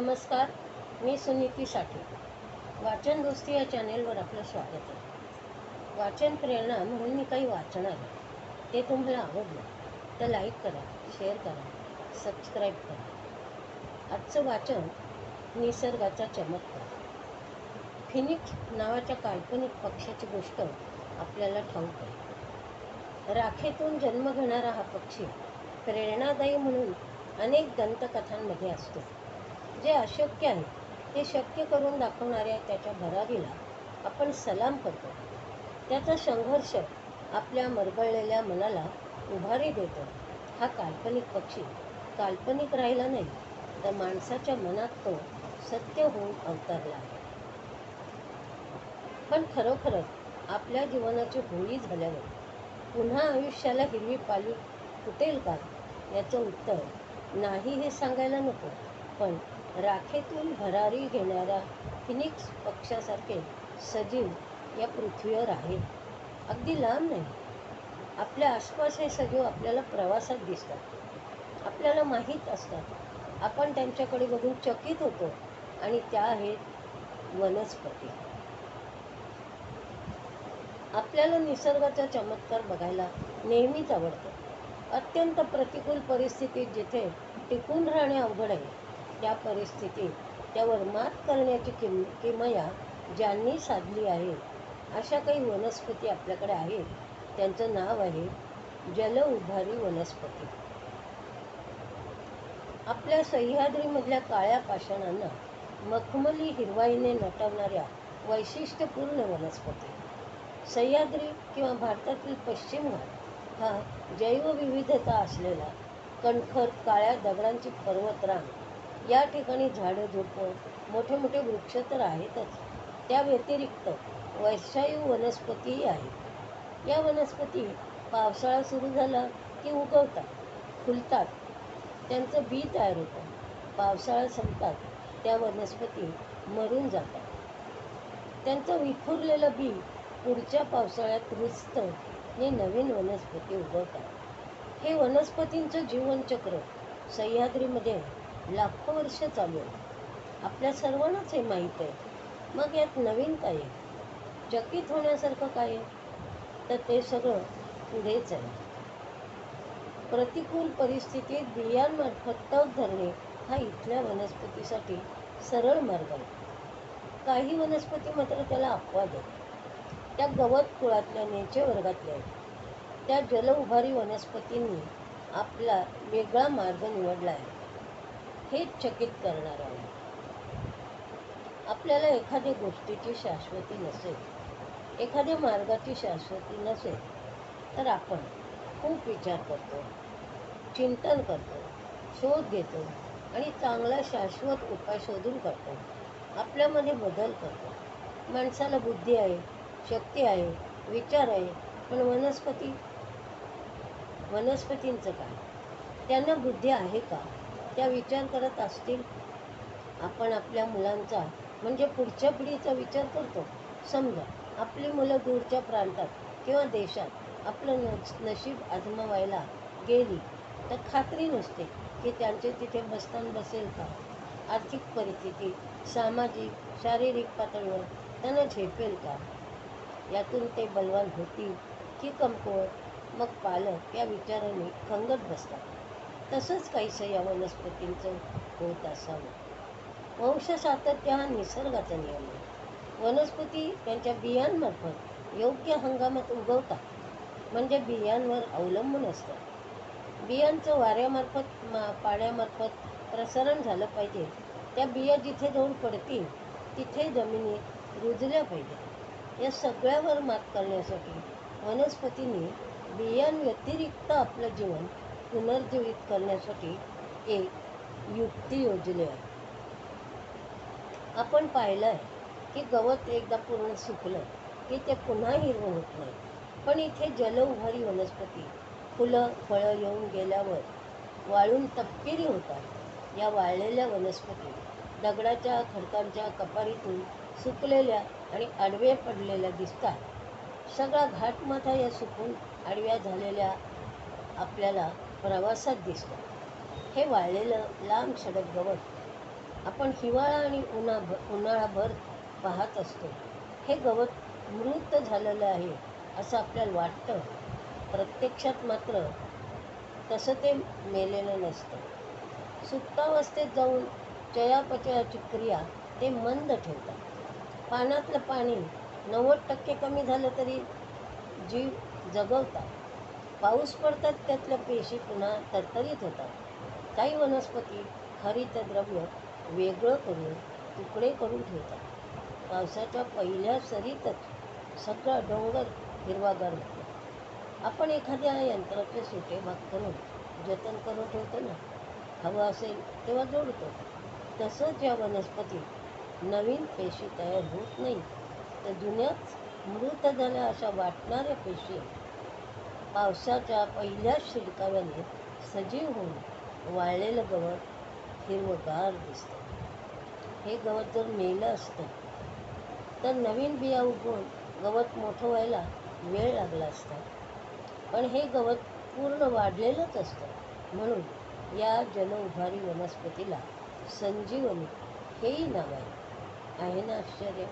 नमस्कार मी सुनीती साठे. वाचन दोस्ती या चॅनेलवर आपलं स्वागत आहे. वाचन प्रेरणा म्हणून मी काही वाचणार आहे. ते तुम्हाला आवडलं तर लाईक करा शेअर करा सबस्क्राईब करा. आजचं वाचन निसर्गाचा चमत्कार फिनिक्स नावाच्या काल्पनिक पक्षाची गोष्ट आपल्याला ठाऊक आहे. राखेतून जन्म घेणारा हा पक्षी प्रेरणादायी म्हणून अनेक दंतकथांमध्ये असतो. जे अशक्य आहे ते शक्य करून दाखवणाऱ्या त्याच्या भरारीला आपण सलाम करतो. त्याचा संघर्ष आपल्या मरगळलेल्या मनाला उभारी देतो. हा काल्पनिक पक्षी काल्पनिक राहिला नाही तर माणसाच्या मनात तो सत्य होऊन अवतरला. पण खरोखरच आपल्या जीवनाची होळी झाल्यावर पुन्हा आयुष्याला हिरवी पाली फुटेल का? याचं उत्तर नाही हे सांगायला नको. पण राखेतून भरारी घेणाऱ्या फिनिक्स पक्षासारखे सजीव या पृथ्वीवर आहेत. अगदी लांब नाही. आपल्या आसपास हे सजीव आपल्याला प्रवासात दिसतात. आपल्याला माहीत असतात. आपण त्यांच्याकडे बघून चकित होतो आणि त्या आहेत वनस्पती. आपल्याला निसर्गाचा चमत्कार बघायला नेहमीच आवडतं. अत्यंत प्रतिकूल परिस्थितीत जिथे टिकून राहणे अवघड आहे त्या परिस्थितीत त्यावर मात करण्याची किम किमया ज्यांनी साधली आहे अशा काही वनस्पती आपल्याकडे आहेत. त्यांचं नाव आहे जल उभारी वनस्पती. आपल्या सह्याद्रीमधल्या काळ्या पाषाणांना मखमली हिरवाईने नटवणाऱ्या वैशिष्ट्यपूर्ण वनस्पती. सह्याद्री किंवा भारतातील पश्चिम घाट हा जैवविविधता असलेला कणखर काळ्या दगडांची पर्वतरांग या ठिकाणी झाडं झुडपं मोठे मोठे वृक्ष तर आहेतच. त्या व्यतिरिक्त वैशायू वनस्पतीही आहेत. या वनस्पती पावसाळा सुरू झाला की उगवतात फुलतात. त्यांचं बी तयार होतं. पावसाळा संपतात त्या वनस्पती मरून जातात. त्यांचं विखुरलेलं बी पुढच्या पावसाळ्यात रुजतं आणि नवीन वनस्पती उगवतात. हे वनस्पतींचं जीवनचक्र सह्याद्रीमध्ये लाखो वर्ष चालू आहे. आपल्या सर्वांनाच हे माहीत आहे. मग यात नवीन काय आहे? चकित होण्यासारखं काय आहे? तर ते सगळं पुढेच आहे. प्रतिकूल परिस्थितीत बियांमार्फत तग धरणे हा इथल्या वनस्पतीसाठी सरळ मार्ग आहे. काही वनस्पती मात्र त्याला अपवाद आहेत. त्या गवत कुळातल्या नेचे वर्गातल्या आहेत. त्या जल उभारी वनस्पतींनी आपला वेगळा मार्ग निवडला आहे. हेच चकित करणार आहे. आपल्याला एखाद्या गोष्टीची शाश्वती नसेल एखाद्या मार्गाची शाश्वती नसेल तर आपण खूप विचार करतो चिंतन करतो शोध घेतो आणि चांगला शाश्वत उपाय शोधून करतो आपल्यामध्ये बदल करतो. माणसाला बुद्धी आहे शक्ती आहे विचार आहे पण वनस्पती वनस्पतींचं काय? त्यांना बुद्धी आहे का? त्या विचार करत असतील आपण आपल्या मुलांचा म्हणजे पुढच्या पिढीचा विचार करतो. समजा आपली मुलं दूरच्या प्रांतात किंवा देशात आपलं न नशीब आजमावायला गेली तर खात्री नसते की त्यांचे तिथे बसतान बसेल का? आर्थिक परिस्थिती सामाजिक शारीरिक पातळीवर त्यांना झेपेल का? यातून ते बलवान होतील की कमकुवत? मग पालक या विचाराने खंगत बसतात. तसंच काहीसं या वनस्पतींचं होत असावं. वंश सातत्य हा निसर्गाचा नियम आहे. वनस्पती त्यांच्या बियांमार्फत योग्य हंगामात उगवतात म्हणजे बियांवर अवलंबून असतात. बियांचं वाऱ्यामार्फत मा पाण्यामार्फत प्रसारण झालं पाहिजे. त्या बिया जिथे जाऊन पडतील तिथे जमिनीत रुजल्या पाहिजे. या सगळ्यावर मात करण्यासाठी वनस्पतींनी बियांव्यतिरिक्त आपलं जीवन पुनर्जीवित करण्यासाठी एक युक्ती योजली आहे. आपण पाहिलं आहे की गवत एकदा पूर्ण सुकलं की ते पुन्हा हिरवं होत नाही. पण इथे जलउभारी वनस्पती फुलं फळं येऊन गेल्यावर वाळून तपकिरी होतात या वाळलेल्या वनस्पती दगडाच्या खडकांच्या कपारीतून सुकलेल्या आणि आडव्या पडलेल्या दिसतात. सगळा घाटमाथा या सुकून आडव्या झालेल्या आपल्याला प्रवासात दिसतो. हे वाळलेलं लांब सडक गवत आपण हिवाळा आणि उन्हा उन्हाळाभर पाहत असतो. हे गवत मृत झालेलं आहे असं आपल्याला वाटतं. प्रत्यक्षात मात्र तसं ते मेलेलं नसतं. सुप्तावस्थेत जाऊन चयापचयाची क्रिया ते मंद ठेवतात. पानातलं पाणी नव्वद टक्के कमी झालं तरी जीव जगवतात. पाऊस पडतात त्यातल्या पेशी पुन्हा तरतरीत होतात. काही वनस्पती हरितद्रव्य वेगळं करून तुकडे करून ठेवतात. पावसाच्या पहिल्या सरीतच सगळा डोंगर हिरवागार होतो. आपण एखाद्या यंत्राचे सुटे भाग करून जतन करून ठेवतो ना हवं असेल तेव्हा जोडतो. तसंच या वनस्पती नवीन पेशी तयार होत नाही तर जुन्याच मृत झाल्या अशा वाटणाऱ्या पेशी पावसाच्या पहिल्याच शिडकाव्याने सजीव होऊन वाळलेलं गवत हिरवगार दिसतं. हे गवत जर मेलं असतं तर नवीन बिया उगवून गवत मोठं व्हायला वेळ लागला असता. पण हे गवत पूर्ण वाढलेलंच असतं. म्हणून या जलउभारी वनस्पतीला संजीवनी हेही नाव आहे. आहे ना आश्चर्य?